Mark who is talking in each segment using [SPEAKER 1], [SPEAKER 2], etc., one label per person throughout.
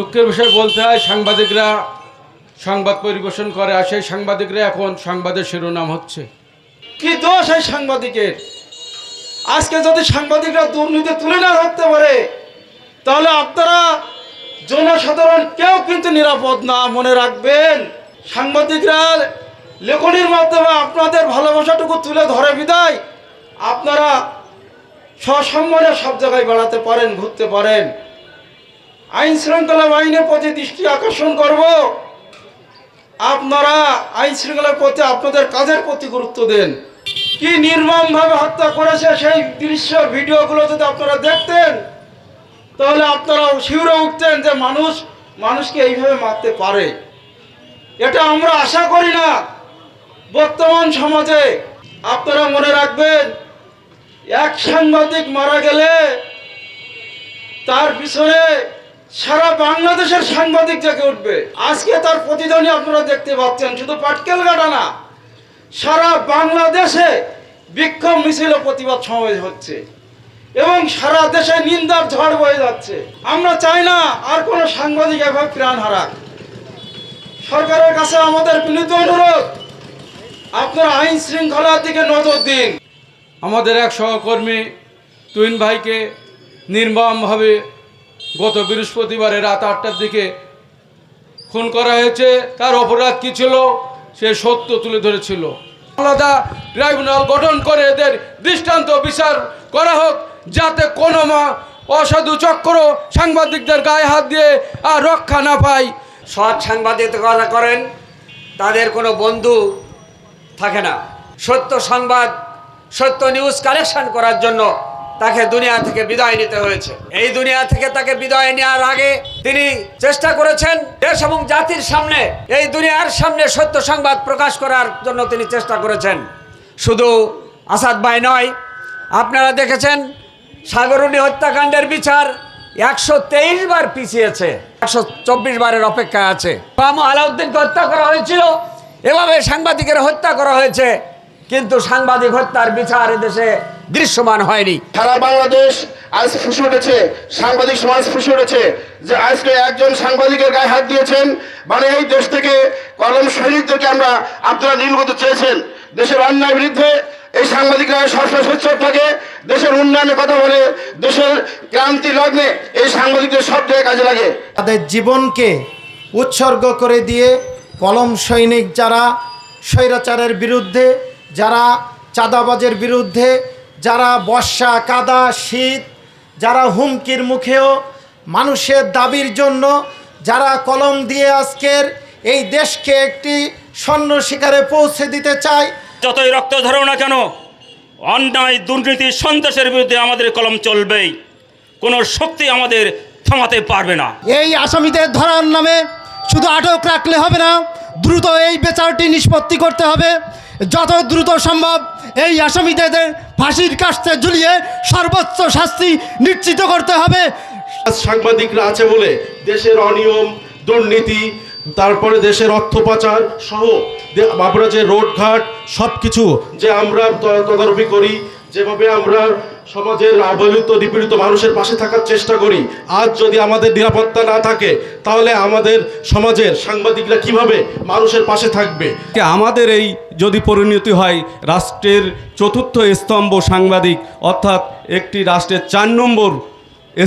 [SPEAKER 1] দুঃখের বিষয় বলতে হয়, সাংবাদিকরা সংবাদ পরিবেশন করে আর সেই সাংবাদিকরা এখন সংবাদের শিরোনাম হচ্ছে।
[SPEAKER 2] কি দোষ এই সাংবাদিকের? আজকে যদি সাংবাদিকরা দুর্নীতি তুলে না ধরতে পারে, তাহলে আপনারা জনসাধারণ কেউ কিন্তু নিরাপদ না মনে রাখবেন। সাংবাদিকরা লেখনির মাধ্যমে আপনাদের ভালোবাসাটুকু তুলে ধরে বিদায়। আপনারা সসম্মানে সব জায়গায় বেড়াতে পারেন, ঘুরতে পারেন। আইন শৃঙ্খলা বাহিনীর প্রতি দৃষ্টি আকর্ষণ করব। আপনারা আইন শৃঙ্খলার প্রতি আপনাদের কাজের প্রতি গুরুত্ব দেন। কি নির্মমভাবে হত্যা করেছে সেই দৃশ্য, ভিডিওগুলো যদি আপনারা দেখতেন, তাহলে আপনারা শিউরে উঠতেন যে মানুষ, মানুষকে এইভাবে মারতে পারে। এটা আমরা আশা করি না। বর্তমান সমাজে আপনারা মনে রাখবেন, এক সাংবাদিক মারা গেলে তার পিছনে সারা বাংলাদেশের সাংবাদিক জেগে উঠবে। আজকে তার প্রতিধ্বনি আপনারা দেখতে পাচ্ছেন, শুধু পাটকেল গাটা না, সারা বাংলাদেশে বিক্ষোভ মিছিল ও প্রতিবাদ সমাবেশ হচ্ছে এবং সারা দেশে নিন্দার ঝড় বয়ে যাচ্ছে। আমরা চাই না আর কোনো সাংবাদিক এভাবে প্রাণ হারাক। সরকারের কাছে আমাদের বিনীত অনুরোধ, আপনারা আইন শৃঙ্খলার দিকে নজর দিন।
[SPEAKER 1] আমাদের এক সহকর্মী তুইন ভাইকে নির্মমভাবে গত বৃহস্পতিবারে রাত আটটার দিকে খুন করা হয়েছে। তার অপরাধ কী ছিল? সে সত্য তুলে ধরেছিল। আলাদা ট্রাইব্যুনাল গঠন করে এদের দৃষ্টান্ত বিচার করা হোক, যাতে কোনো মা অসাধু চক্র সাংবাদিকদের গায়ে হাত দিয়ে আর রক্ষা না পায়।
[SPEAKER 3] সৎ সাংবাদিকতা করেন, তাদের কোনো বন্ধু থাকে না। সত্য সংবাদ, সত্য নিউজ কালেকশন করার জন্য তাকে দুনিয়া থেকে বিদায় নিতে হয়েছে। এই দুনিয়া থেকে তাকে বিদায় নেওয়ার আগে তিনি চেষ্টা করেছেন দেশ এবং জাতির সামনে, এই দুনিয়ার সামনে সত্য সংবাদ প্রকাশ করার জন্য তিনি চেষ্টা করেছেন। শুধু আসাদ ভাই নয়, আপনারা দেখেছেন সাগরণী হত্যাকাণ্ডের বিচার একশো তেইশ বার পিছিয়েছে, একশো চব্বিশ বারের অপেক্ষায় আছে। মামু আলাউদ্দিনকে হত্যা করা হয়েছিল, এভাবে সাংবাদিকের হত্যা করা হয়েছে, কিন্তু সাংবাদিক হত্যার বিচার দেশে দৃশ্যমান হয়নি।
[SPEAKER 4] সারা বাংলাদেশ আজ ফুসে উঠেছে সাংবাদিক সমাজ ফুসে উঠেছে যে আজকে একজন সাংবাদিকের গায়ে হাত দিয়েছেন। মানে এই দেশ থেকে কলম সৈনিকদেরকে আমরা আপনারা নির্গত চেয়েছেন। দেশের অন্যায় বিরুদ্ধে এই সাংবাদিকরা সবসময় সোচ্চার থাকে। দেশের উন্নয়নের কথা বলে দেশের ক্রান্তি লগ্নে এই সাংবাদিকদের সব জায়গায় কাজে লাগে।
[SPEAKER 5] তাদের জীবনকে উৎসর্গ করে দিয়ে কলম সৈনিক যারা স্বৈরাচারের বিরুদ্ধে যারা চাঁদাবাজের বিরুদ্ধে যারা বর্ষা কাদা শীত যারা হুমকির মুখেও মানুষের দাবির জন্য যারা কলম দিয়ে আজকের এই দেশকে একটি স্বর্ণ শিকারে পৌঁছে দিতে চায়
[SPEAKER 6] যতই রক্ত ধরো না কেন অন্যায় দুর্নীতি সন্ত্রাসের বিরুদ্ধে আমাদের কলম চলবেই। কোনো শক্তি আমাদের থামাতে পারবে না।
[SPEAKER 7] এই আসামিদের ধরার নামে শুধু আটক রাখলে হবে না দ্রুত এই বিচারটি নিষ্পত্তি করতে হবে। যত দ্রুত সম্ভব এই আসামিদের ফাঁসির কাস্তে ঝুলিয়ে সর্বোচ্চ শাস্তি নিশ্চিত করতে হবে।
[SPEAKER 4] সাংবাদিকরা আছে বলে দেশের অনিয়ম, দুর্নীতি, তারপরে দেশের অর্থ পাচার সহ আমরা যে রোডঘাট সব কিছু যে আমরা তদারকি করি, যেভাবে আমরা সমাজের অবহেলিত নিপীড়িত মানুষের পাশে থাকার চেষ্টা করি। আজ যদি আমাদের নিরাপত্তা না থাকে, তাহলে আমাদের সমাজের সাংবাদিকরা কীভাবে মানুষের পাশে থাকবে?
[SPEAKER 8] আমাদের এই যদি পরিণতি হয়, রাষ্ট্রের চতুর্থ স্তম্ভ সাংবাদিক, অর্থাৎ একটি রাষ্ট্রের চার নম্বর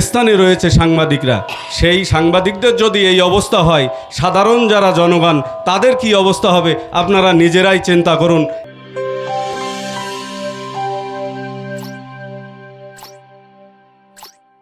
[SPEAKER 8] স্থানে রয়েছে সাংবাদিকরা। সেই সাংবাদিকদের যদি এই অবস্থা হয়, সাধারণ যারা জনগণ, তাদের কি অবস্থা হবে? আপনারা নিজেরাই চিন্তা করুন।